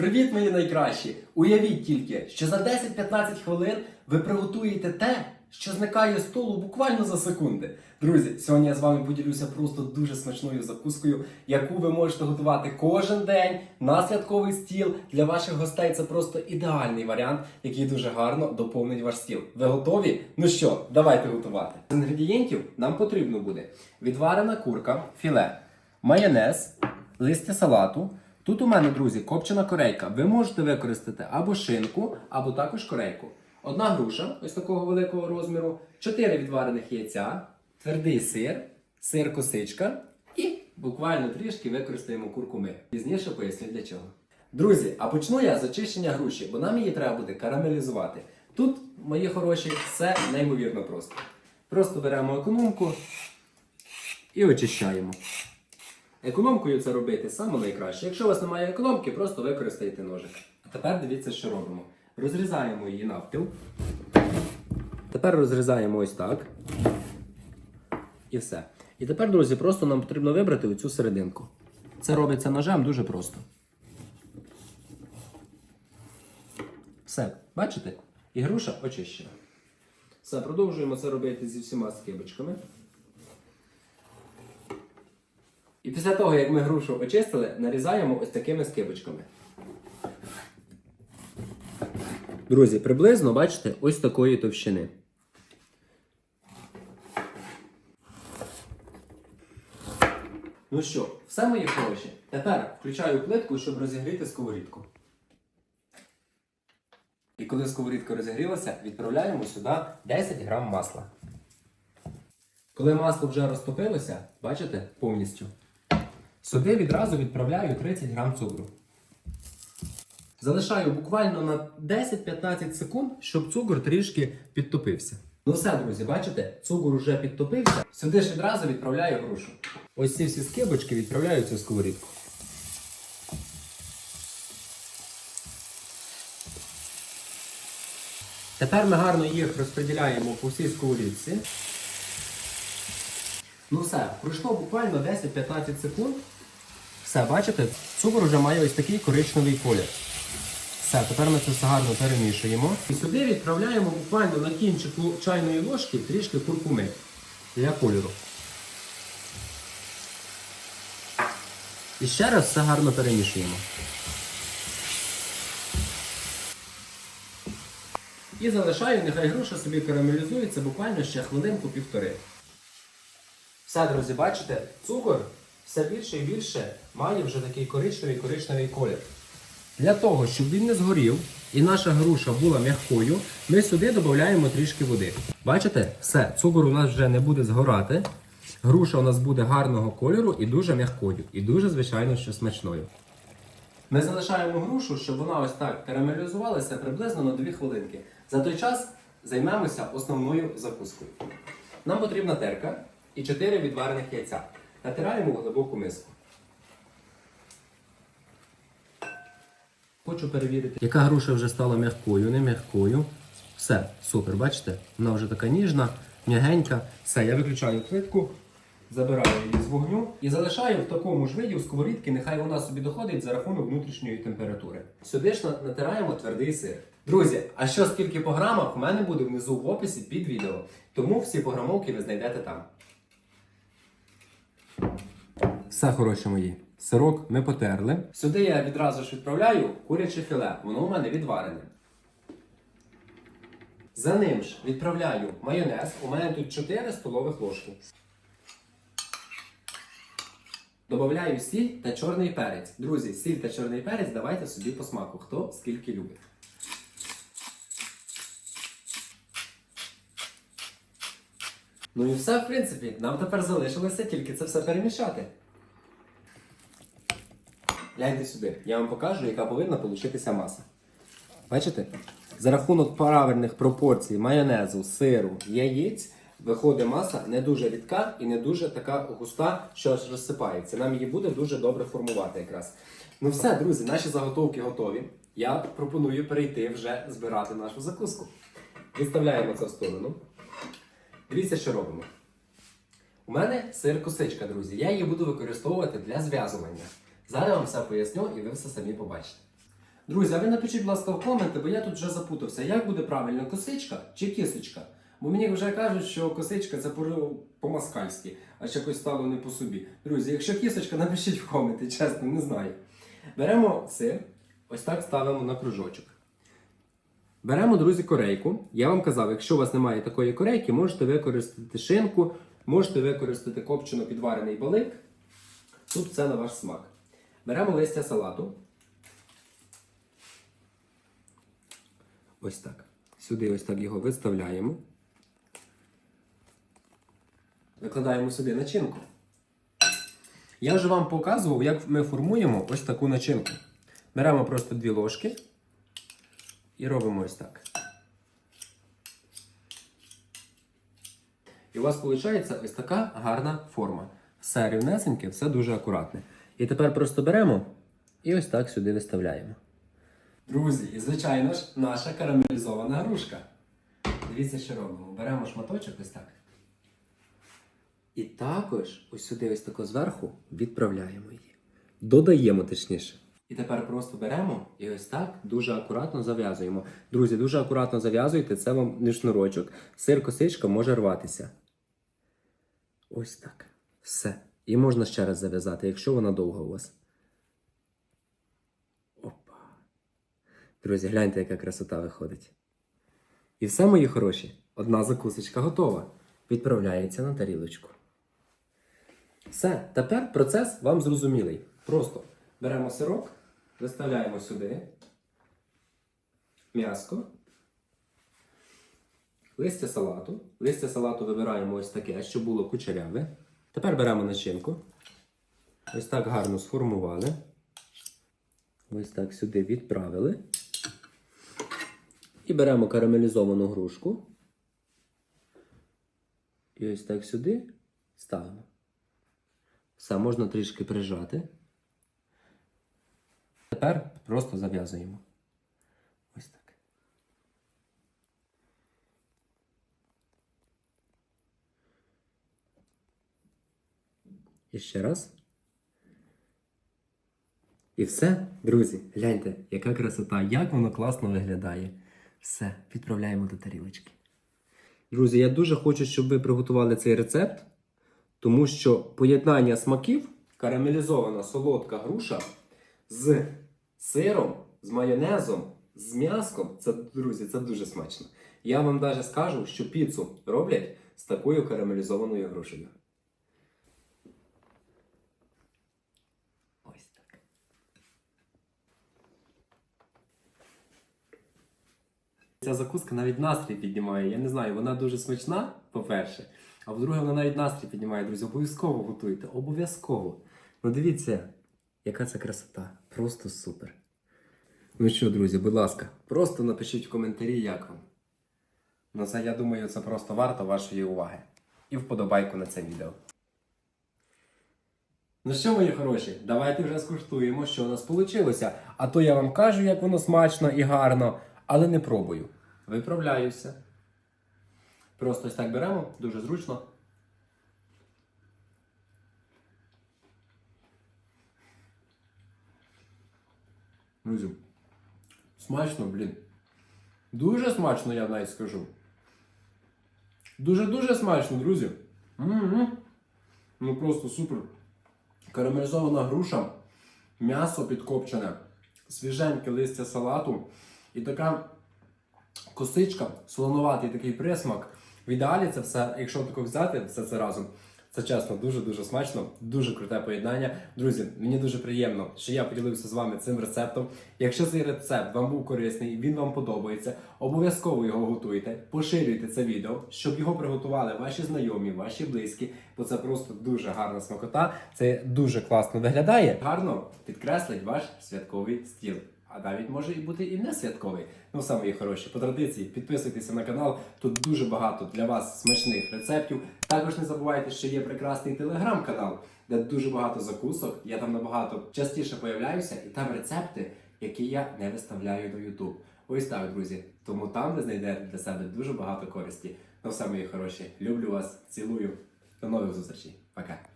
Привіт, мої найкращі! Уявіть тільки, що за 10-15 хвилин ви приготуєте те, що зникає з столу буквально за секунди. Друзі, сьогодні я з вами поділюся просто дуже смачною закускою, яку ви можете готувати кожен день на святковий стіл. Для ваших гостей це просто ідеальний варіант, який дуже гарно доповнить ваш стіл. Ви готові? Ну що, давайте готувати. З інгредієнтів нам потрібно буде відварена курка, філе, майонез, листя салату. Тут у мене, друзі, копчена корейка. Ви можете використати або шинку, або також корейку. Одна груша, ось такого великого розміру, чотири відварених яйця, твердий сир, сир косичка і буквально трішки використаємо куркуми. Пізніше поясню для чого. Друзі, а почну я з очищення груші, бо нам її треба буде карамелізувати. Тут, мої хороші, все неймовірно просто. Просто беремо економку і очищаємо. Економкою це робити саме найкраще. Якщо у вас немає економки, просто використайте ножик. А тепер дивіться, що робимо. Розрізаємо її навпіл. Тепер розрізаємо ось так. І все. І тепер, друзі, просто нам потрібно вибрати оцю серединку. Це робиться ножем дуже просто. Все, бачите? І груша очищена. Все, продовжуємо це робити зі всіма скибочками. І після того, як ми грушу очистили, нарізаємо ось такими скибочками. Друзі, приблизно бачите ось такої товщини. Ну що, все мої хороші. Тепер включаю плитку, щоб розігріти сковорідку. І коли сковорідка розігрілася, відправляємо сюди 10 грам масла. Коли масло вже розтопилося, бачите, повністю. Сюди відразу відправляю 30 грам цукру. Залишаю буквально на 10-15 секунд, щоб цукор трішки підтопився. Ну все, друзі, бачите, цукор вже підтопився. Сюди ж відразу відправляю грушу. Ось ці всі скибочки відправляю цю сковорідку. Тепер ми гарно їх розподіляємо по всій сковорідці. Ну все, пройшло буквально 10-15 секунд. Все, бачите, цукор вже має ось такий коричневий колір. Все, тепер ми це все гарно перемішуємо. І сюди відправляємо буквально на кінчику чайної ложки трішки куркуми для кольору. І ще раз все гарно перемішуємо. І залишаю, нехай груша собі карамелізується буквально ще хвилинку-півтори. Все, друзі, бачите, цукор все більше і більше має вже такий коричневий коричневий колір. Для того, щоб він не згорів і наша груша була м'якою, ми сюди додаємо трішки води. Бачите, все, цукор у нас вже не буде згорати. Груша у нас буде гарного кольору і дуже м'якою, і дуже, звичайно, що смачною. Ми залишаємо грушу, щоб вона ось так карамелізувалася приблизно на 2 хвилинки. За той час займемося основною закускою. Нам потрібна терка і 4 відварених яйця. Натираємо в глибоку миску. Хочу перевірити, яка груша вже стала м'якою, не м'якою. Все, супер, бачите? Вона вже така ніжна, м'ягенька. Все, я виключаю плитку, забираю її з вогню і залишаю в такому ж виді у сковорідки, нехай вона собі доходить за рахунок внутрішньої температури. Сюди ж натираємо твердий сир. Друзі, а що скільки по грамах, у мене буде внизу в описі під відео. Тому всі пограмовки ви знайдете там. Все, хороші мої. Сирок ми потерли. Сюди я відразу ж відправляю куряче філе. Воно у мене відварене. За ним ж відправляю майонез. У мене тут 4 столових ложки. Добавляю сіль та чорний перець. Друзі, сіль та чорний перець давайте собі по смаку. Хто скільки любить. Ну і все, в принципі, нам тепер залишилося тільки це все перемішати. Гляньте сюди, я вам покажу, яка повинна получитися маса. Бачите? За рахунок правильних пропорцій майонезу, сиру, яєць виходить маса не дуже рідка і не дуже така густа, що аж розсипається. Нам її буде дуже добре формувати якраз. Ну все, друзі, наші заготовки готові. Я пропоную перейти вже збирати нашу закуску. Відставляємо це в сторону. Дивіться, що робимо. У мене сир косичка, друзі. Я її буду використовувати для зв'язування. Зараз я вам все поясню і ви все самі побачите. Друзі, а ви напишіть, будь ласка, в коменти, бо я тут вже запутався, як буде правильно, косичка чи кисочка? Бо мені вже кажуть, що косичка це по- по-москальськи, а ще якось стало не по собі. Друзі, якщо кисочка, напишіть в коменти, чесно, не знаю. Беремо сир, ось так ставимо на кружочок. Беремо, друзі, корейку. Я вам казав, якщо у вас немає такої корейки, можете використати шинку, можете використати копчено підварений балик. Тут це на ваш смак. Беремо листя салату. Ось так. Сюди ось так його виставляємо. Викладаємо сюди начинку. Я вже вам показував, як ми формуємо ось таку начинку. Беремо просто дві ложки і робимо ось так. І у вас виходить ось така гарна форма. Все рівнесеньке, все дуже акуратне. І тепер просто беремо і ось так сюди виставляємо. Друзі, і звичайно ж, наша карамелізована грушка. Дивіться, що робимо. Беремо шматочок ось так. І також ось сюди, ось тако зверху, відправляємо її. Додаємо точніше. І тепер просто беремо і ось так дуже акуратно зав'язуємо. Друзі, дуже акуратно зав'язуйте, це вам не шнурочок. Сир косичка може рватися. Ось так. Все. І можна ще раз зав'язати, якщо вона довга у вас. Опа. Друзі, гляньте, яка красота виходить. І все, мої хороші, одна закусочка готова. Відправляється на тарілочку. Все, тепер процес вам зрозумілий. Просто беремо сирок, виставляємо сюди м'яско, листя салату. Листя салату вибираємо ось таке, щоб було кучеряве. Тепер беремо начинку. Ось так гарно сформували. Ось так сюди відправили. І беремо карамелізовану грушку. І ось так сюди ставимо. Все, можна трішки прижати. Тепер просто зав'язуємо. Ось так. І ще раз. І все, друзі, гляньте, яка красота, як воно класно виглядає. Все, відправляємо до тарілочки. Друзі, я дуже хочу, щоб ви приготували цей рецепт, тому що поєднання смаків, карамелізована солодка груша з сиром, з майонезом, з м'яском, це, друзі, це дуже смачно. Я вам навіть скажу, що піцу роблять з такою карамелізованою грушею. Ось так. Ця закуска навіть настрій піднімає. Я не знаю, вона дуже смачна, по-перше. А по-друге, вона навіть настрій піднімає, друзі. Обов'язково готуйте. Обов'язково. Ну дивіться, яка це красота. Просто супер. Ну що, друзі, будь ласка, просто напишіть в коментарі, як вам. Ну це, я думаю, це просто варто вашої уваги. І вподобайку на це відео. Ну що, мої хороші, давайте вже скуштуємо, що у нас вийшло. А то я вам кажу, як воно смачно і гарно, але не пробую. Виправляюся. Просто ось так беремо, дуже зручно. Друзі, смачно, блін. Дуже смачно, я навіть скажу. Дуже-дуже смачно, друзі. М-м-м. Ну просто супер. Карамелізована груша, м'ясо підкопчене, свіженьке листя салату і така косичка, солонуватий такий присмак. В ідеалі це все, якщо тако взяти все це разом, це чесно, дуже-дуже смачно, дуже круте поєднання. Друзі, мені дуже приємно, що я поділився з вами цим рецептом. Якщо цей рецепт вам був корисний, він вам подобається, обов'язково його готуйте, поширюйте це відео, щоб його приготували ваші знайомі, ваші близькі, бо це просто дуже гарна смакота. Це дуже класно виглядає. Гарно підкреслить ваш святковий стіл. А навіть може і бути і не святковий. Ну, все, мої хороші, по традиції, підписуйтеся на канал. Тут дуже багато для вас смачних рецептів. Також не забувайте, що є прекрасний телеграм-канал, де дуже багато закусок. Я там набагато частіше появляюся, і там рецепти, які я не виставляю на YouTube. Ось так, друзі. Тому там ви знайдете для себе дуже багато користі. Ну, все, мої хороші, люблю вас, цілую. До нових зустрічей. Пока.